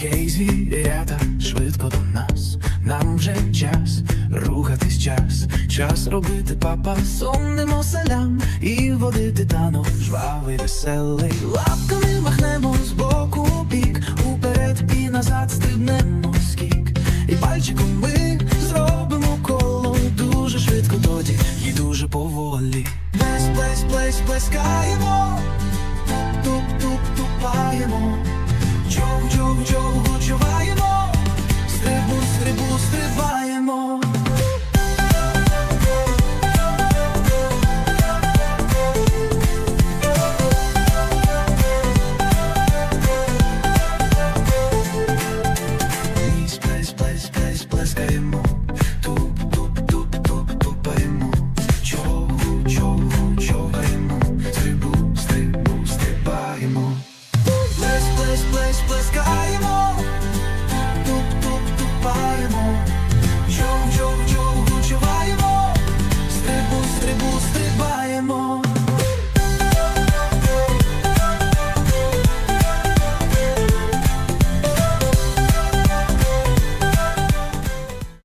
Кейзі, рята швидко до нас, нам вже час рухатись час, час робити папа, сумнимо селям і водити танок жвавий, веселий. Лапками махнемо з боку бік, уперед і назад стрибнемо скік. І пальчиком ми зробимо коло дуже швидко тоді і дуже поволі. Плес, плес, плес, плескаємо. стискаємо туп.